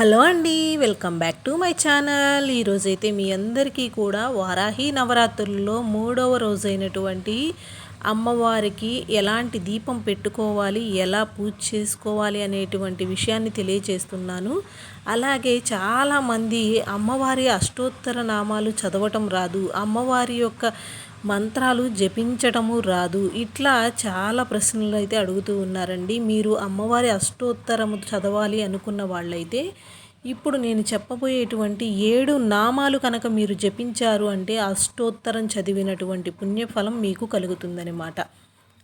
Hello అండి welcome back to my channel. ఈరోజైతే మీ అందరికీ కూడా వారాహి నవరాత్రుల్లో మూడవ రోజైనటువంటి అమ్మవారికి ఎలాంటి దీపం పెట్టుకోవాలి ఎలా పూజ చేసుకోవాలి అనేటువంటి విషయాన్ని తెలియజేస్తున్నాను. అలాగే చాలామంది అమ్మవారి అష్టోత్తర నామాలు చదవటం రాదు. అమ్మవారి యొక్క మంత్రాలు జపించటము రాదు. ఇట్లా చాలా ప్రశ్నలు అయితే అడుగుతూ ఉన్నారండి. మీరు అమ్మవారి అష్టోత్తరము చదవాలి అనుకున్న వాళ్ళైతే ఇప్పుడు నేను చెప్పబోయేటువంటి ఏడు నామాలు కనుక మీరు జపించారు అంటే అష్టోత్తరం చదివినటువంటి పుణ్యఫలం మీకు కలుగుతుందనమాట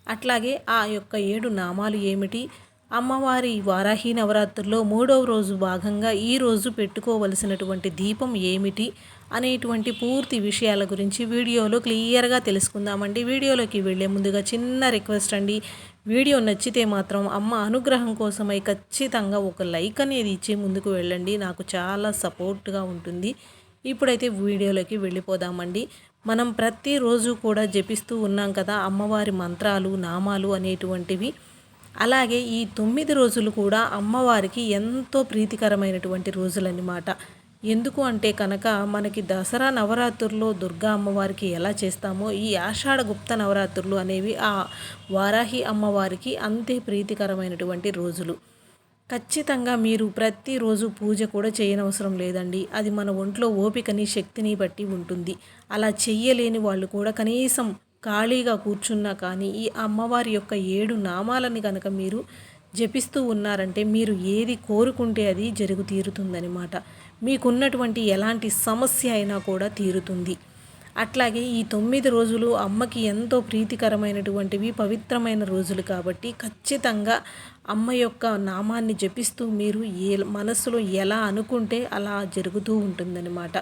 అట్లాగే ఆ యొక్క ఏడు నామాలు ఏమిటి? అమ్మవారి వారాహి నవరాత్రుల్లో మూడవ రోజు భాగంగా ఈరోజు పెట్టుకోవలసినటువంటి దీపం ఏమిటి అనేటువంటి పూర్తి విషయాల గురించి వీడియోలో క్లియర్గా తెలుసుకుందామండి. వీడియోలోకి వెళ్ళే ముందుగా చిన్న రిక్వెస్ట్ అండి. వీడియో నచ్చితే మాత్రం అమ్మ అనుగ్రహం కోసమై ఖచ్చితంగా ఒక లైక్ అనేది ఇచ్చి ముందుకు వెళ్ళండి. నాకు చాలా సపోర్ట్గా ఉంటుంది. ఇప్పుడైతే వీడియోలోకి వెళ్ళిపోదామండి. మనం ప్రతిరోజు కూడా జపిస్తూ ఉన్నాం కదా అమ్మవారి మంత్రాలు నామాలు అనేటువంటివి. అలాగే ఈ తొమ్మిది రోజులు కూడా అమ్మవారికి ఎంతో ప్రీతికరమైనటువంటి రోజులన్నమాట. ఎందుకు అంటే కనుక మనకి దసరా నవరాత్రుల్లో దుర్గా అమ్మవారికి ఎలా చేస్తామో ఈ ఆషాఢ గుప్త నవరాత్రులు అనేవి ఆ వారాహి అమ్మవారికి అంతే ప్రీతికరమైనటువంటి రోజులు. ఖచ్చితంగా మీరు ప్రతిరోజు పూజ కూడా చేయనవసరం లేదండి. అది మన ఒంట్లో ఓపికని శక్తిని బట్టి ఉంటుంది. అలా చెయ్యలేని వాళ్ళు కూడా కనీసం ఖాళీగా కూర్చున్నా కానీ ఈ అమ్మవారి యొక్క ఏడు నామాలని కనుక మీరు జపిస్తూ ఉన్నారంటే మీరు ఏది కోరుకుంటే అది జరుగు తీరుతుందనమాట మీకున్నటువంటి ఎలాంటి సమస్య అయినా కూడా తీరుతుంది. అట్లాగే ఈ తొమ్మిది రోజులు అమ్మకి ఎంతో ప్రీతికరమైనటువంటివి పవిత్రమైన రోజులు కాబట్టి ఖచ్చితంగా అమ్మ యొక్క నామాన్ని జపిస్తూ మీరు ఏ మనసులో ఎలా అనుకుంటే అలా జరుగుతూ ఉంటుందన్నమాట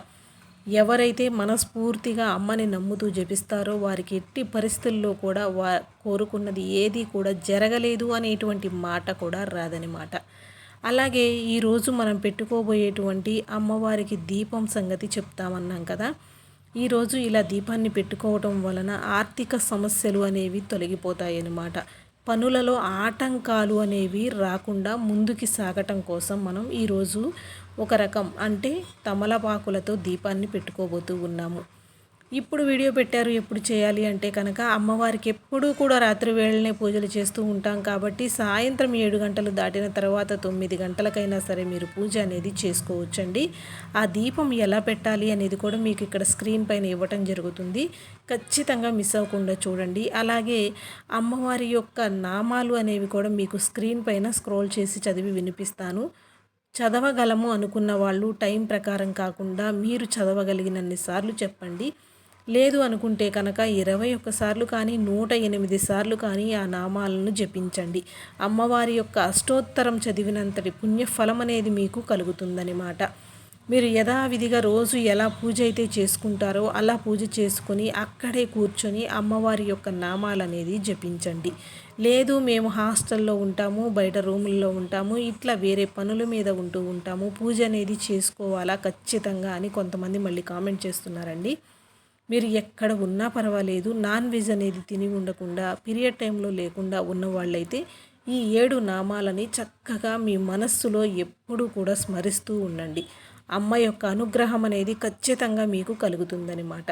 ఎవరైతే మనస్ఫూర్తిగా అమ్మని నమ్ముతూ జపిస్తారో వారికి ఎట్టి పరిస్థితుల్లో కూడా వా కోరుకున్నది ఏది కూడా జరగలేదు అనేటువంటి మాట కూడా రాదనమాట అలాగే ఈరోజు మనం పెట్టుకోబోయేటువంటి అమ్మవారికి దీపం సంగతి చెప్తామన్నాం కదా. ఈరోజు ఇలా దీపాన్ని పెట్టుకోవటం వలన ఆర్థిక సమస్యలు అనేవి తొలగిపోతాయి అన్నమాట పనులలో ఆటంకాలు అనేవి రాకుండా ముందుకి సాగటం కోసం మనం ఈరోజు ఒక రకం అంటే తమలపాకులతో దీపాన్ని పెట్టుకోబోతూ ఉన్నాము. ఇప్పుడు వీడియో పెట్టారు ఎప్పుడు చేయాలి అంటే కనుక అమ్మవారికి ఎప్పుడూ కూడా రాత్రి వేళనే పూజలు చేస్తూ ఉంటాం కాబట్టి సాయంత్రం ఏడు గంటలు దాటిన తర్వాత తొమ్మిది గంటలకైనా సరే మీరు పూజ అనేది చేసుకోవచ్చండి. ఆ దీపం ఎలా పెట్టాలి అనేది కూడా మీకు ఇక్కడ స్క్రీన్ పైన ఇవ్వటం జరుగుతుంది. ఖచ్చితంగా మిస్ అవ్వకుండా చూడండి. అలాగే అమ్మవారి యొక్క నామాలు అనేవి కూడా మీకు స్క్రీన్ పైన స్క్రోల్ చేసి చదివి వినిపిస్తాను. చదవగలము అనుకున్న వాళ్ళు టైం ప్రకారం కాకుండా మీరు చదవగలిగినన్ని సార్లు చెప్పండి. లేదు అనుకుంటే కనుక ఇరవై ఒక్కసార్లు కానీ నూట ఎనిమిది సార్లు కానీ ఆ నామాలను జపించండి. అమ్మవారి యొక్క అష్టోత్తరం చదివినంతటి పుణ్యఫలం అనేది మీకు కలుగుతుందనమాట మీరు యథావిధిగా రోజు ఎలా పూజ అయితే చేసుకుంటారో అలా పూజ చేసుకొని అక్కడే కూర్చొని అమ్మవారి యొక్క నామాలనేది జపించండి. లేదు మేము హాస్టల్లో ఉంటాము బయట రూముల్లో ఉంటాము ఇట్లా వేరే పనుల మీద ఉంటూ ఉంటాము. పూజ అనేది చేసుకోవాలా ఖచ్చితంగా అని కొంతమంది మళ్ళీ కామెంట్ చేస్తున్నారండి. మీరు ఎక్కడ ఉన్నా పర్వాలేదు నాన్ వెజ్ అనేది తిని ఉండకుండా పీరియడ్ టైంలో లేకుండా ఉన్న వాళ్ళైతే ఈ ఏడు నామాలని చక్కగా మీ మనస్సులో ఎప్పుడూ కూడా స్మరిస్తూ ఉండండి. అమ్మ యొక్క అనుగ్రహం అనేది ఖచ్చితంగా మీకు కలుగుతుందనమాట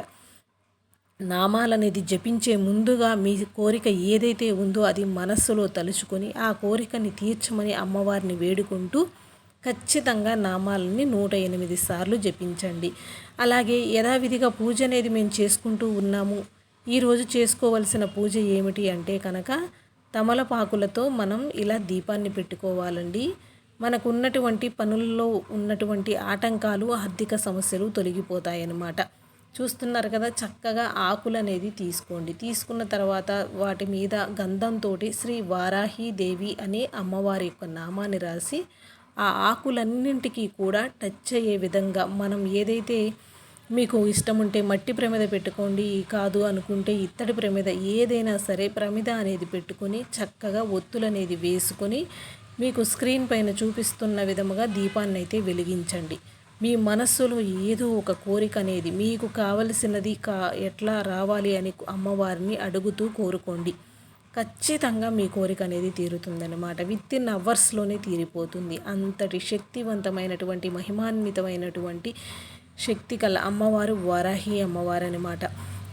నామాలనేది జపించే ముందుగా మీ కోరిక ఏదైతే ఉందో అది మనస్సులో తలుచుకొని ఆ కోరికని తీర్చమని అమ్మవారిని వేడుకుంటూ ఖచ్చితంగా నామాలని నూట ఎనిమిది సార్లు జపించండి. అలాగే యథావిధిగా పూజ అనేది మేము చేసుకుంటూ ఉన్నాము. ఈరోజు చేసుకోవలసిన పూజ ఏమిటి అంటే కనుక తమలపాకులతో మనం ఇలా దీపాన్ని పెట్టుకోవాలండి. మనకు ఉన్నటువంటి పనుల్లో ఉన్నటువంటి ఆటంకాలు ఆర్థిక సమస్యలు తొలగిపోతాయన్నమాట. చూస్తున్నారు కదా చక్కగా ఆకులు అనేది తీసుకోండి. తీసుకున్న తర్వాత వాటి మీద గంధంతో శ్రీ వారాహి దేవి అనే అమ్మవారి యొక్క నామాన్ని రాసి ఆ ఆకులన్నింటికి కూడా టచ్ అయ్యే విధంగా మనం ఏదైతే మీకు ఇష్టం ఉంటే మట్టి ప్రమిద పెట్టుకోండి కాదు అనుకుంటే ఇత్తడి ప్రమిద ఏదైనా సరే ప్రమిద అనేది పెట్టుకొని చక్కగా ఒత్తులు అనేది వేసుకొని మీకు స్క్రీన్ పైన చూపిస్తున్న విధముగా దీపాన్ని అయితే వెలిగించండి. మీ మనస్సులో ఏదో ఒక కోరిక అనేది మీకు కావలసినది కా ఎట్లా రావాలి అని అమ్మవారిని అడుగుతూ కోరుకోండి. ఖచ్చితంగా మీ కోరిక అనేది తీరుతుందన్నమాట. విత్ ఇన్ అవర్స్లోనే తీరిపోతుంది. అంతటి శక్తివంతమైనటువంటి మహిమాన్వితమైనటువంటి శక్తి కల అమ్మవారు వరాహి అమ్మవారు అనమాట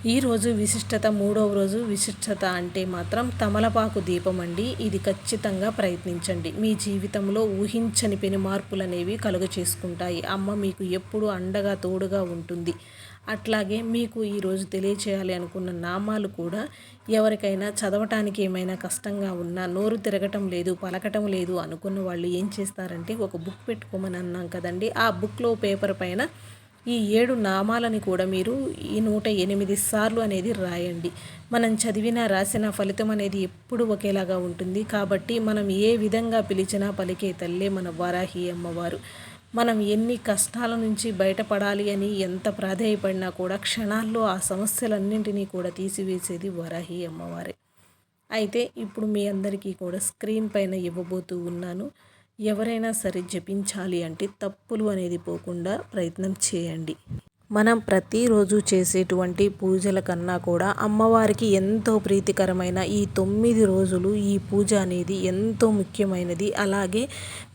ఈరోజు విశిష్టత మూడవ రోజు విశిష్టత అంటే మాత్రం తమలపాకు దీపం అండి. ఇది ఖచ్చితంగా ప్రయత్నించండి. మీ జీవితంలో ఊహించని పెను మార్పులు అనేవి కలుగ చేసుకుంటాయి అమ్మ మీకు ఎప్పుడు అండగా తోడుగా ఉంటుంది. అట్లాగే మీకు ఈరోజు తెలియచేయాలి అనుకున్న నామాలు కూడా ఎవరికైనా చదవటానికి ఏమైనా కష్టంగా ఉన్నా నోరు తిరగటం లేదు పలకటం లేదు అనుకున్న వాళ్ళు ఏం చేస్తారంటే ఒక బుక్ పెట్టుకోమని అన్నాం కదండి. ఆ బుక్లో పేపర్ పైన ఈ ఏడు నామాలని కూడా మీరు ఈ నూట ఎనిమిది సార్లు అనేది రాయండి. మనం చదివిన రాసిన ఫలితం అనేది ఎప్పుడు ఒకేలాగా ఉంటుంది. కాబట్టి మనం ఏ విధంగా పిలిచినా పలికే తల్లే మన వారాహి అమ్మవారు. మనం ఎన్ని కష్టాల నుంచి బయటపడాలి అని ఎంత ప్రాధేయపడినా కూడా క్షణాల్లో ఆ సమస్యలన్నింటినీ కూడా తీసివేసేది వరాహి అమ్మవారే. అయితే ఇప్పుడు మీ అందరికీ కూడా స్క్రీన్ పైన ఇవ్వబోతూ ఉన్నాను. ఎవరైనా సరే జపించాలి అంటే తప్పులు అనేది పోకుండా ప్రయత్నం చేయండి. మనం ప్రతిరోజు చేసేటువంటి పూజల కన్నా కూడా అమ్మవారికి ఎంతో ప్రీతికరమైన ఈ తొమ్మిది రోజులు ఈ పూజ అనేది ఎంతో ముఖ్యమైనది. అలాగే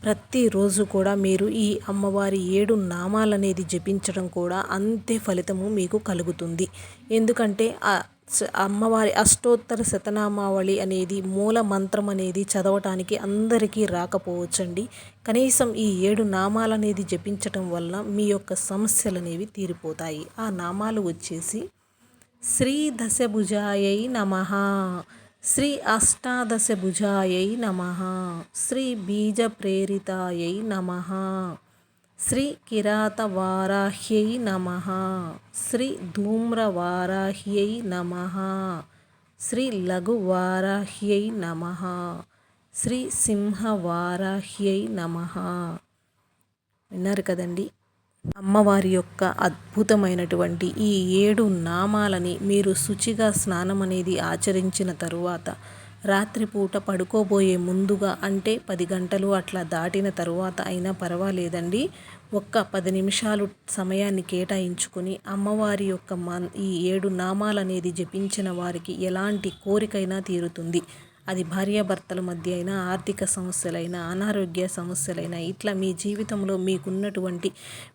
ప్రతిరోజు కూడా మీరు ఈ అమ్మవారి ఏడు నామాలనేది జపించడం కూడా అంతే ఫలితము మీకు కలుగుతుంది. ఎందుకంటే అమ్మవారి అష్టోత్తర శతనామావళి అనేది మూల మంత్రం అనేది చదవటానికి అందరికీ రాకపోవచ్చండి. కనీసం ఈ ఏడు నామాలు అనేది జపించటం వల్ల మీ యొక్క సమస్యలు అనేవి తీరిపోతాయి. ఆ నామాలు వచ్చేసి శ్రీ దశభుజాయై నమ శ్రీ అష్టాదశ భుజాయై నమ శ్రీ బీజ ప్రేరితాయై నమ శ్రీ కిరాతవారాహ్యై నమ. శ్రీ ధూమ్రవారాహ్యై నమ. శ్రీ లఘువారాహ్యై నమ. శ్రీ సింహవారాహ్యై నమ. విన్నారు కదండి? అమ్మవారి యొక్క అద్భుతమైనటువంటి ఈ ఏడు నామాలని మీరు శుచిగా స్నానం అనేది ఆచరించిన తరువాత రాత్రిపూట పడుకోబోయే ముందుగా అంటే పది గంటలు అట్లా దాటిన తరువాత అయినా పర్వాలేదండి. ఒక్క పది నిమిషాలు సమయాన్ని కేటాయించుకొని అమ్మవారి యొక్క మన్ ఈ ఏడు నామాలనేది జపించిన వారికి ఎలాంటి కోరికైనా తీరుతుంది. అది భార్యాభర్తల మధ్య అయినా ఆర్థిక సమస్యలైనా అనారోగ్య సమస్యలైనా ఇట్లా మీ జీవితంలో మీకున్నటువంటి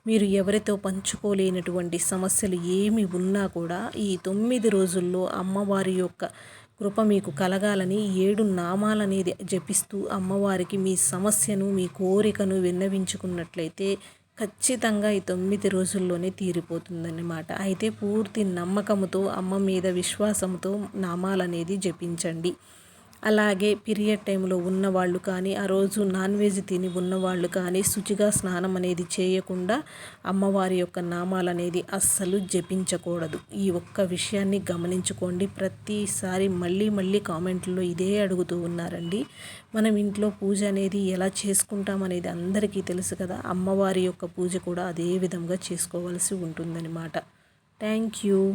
మీరు ఎవరితో పంచుకోలేనటువంటి సమస్యలు ఏమి ఉన్నా కూడా ఈ తొమ్మిది రోజుల్లో అమ్మవారి యొక్క కృప మీకు కలగాలని ఏడు నామాలనేది జపిస్తూ అమ్మవారికి మీ సమస్యను మీ కోరికను విన్నవించుకున్నట్లయితే ఖచ్చితంగా ఈ తొమ్మిది రోజుల్లోనే తీరిపోతుందన్నమాట. అయితే పూర్తి నమ్మకంతో అమ్మ మీద విశ్వాసంతో నామాలనేది జపించండి. అలాగే పీరియడ్ టైంలో ఉన్నవాళ్ళు కానీ ఆ రోజు నాన్ వెజ్ తిని ఉన్నవాళ్ళు కానీ శుచిగా స్నానం అనేది చేయకుండా అమ్మవారి యొక్క నామాలు అనేది అస్సలు జపించకూడదు. ఈ ఒక్క విషయాన్ని గమనించుకోండి. ప్రతిసారి మళ్ళీ మళ్ళీ కామెంట్లో ఇదే అడుగుతూ ఉన్నారండి. మనం ఇంట్లో పూజ అనేది ఎలా చేసుకుంటాం అనేది అందరికీ తెలుసు కదా. అమ్మవారి యొక్క పూజ కూడా అదే విధంగా చేసుకోవాల్సి ఉంటుందన్నమాట. Thank you.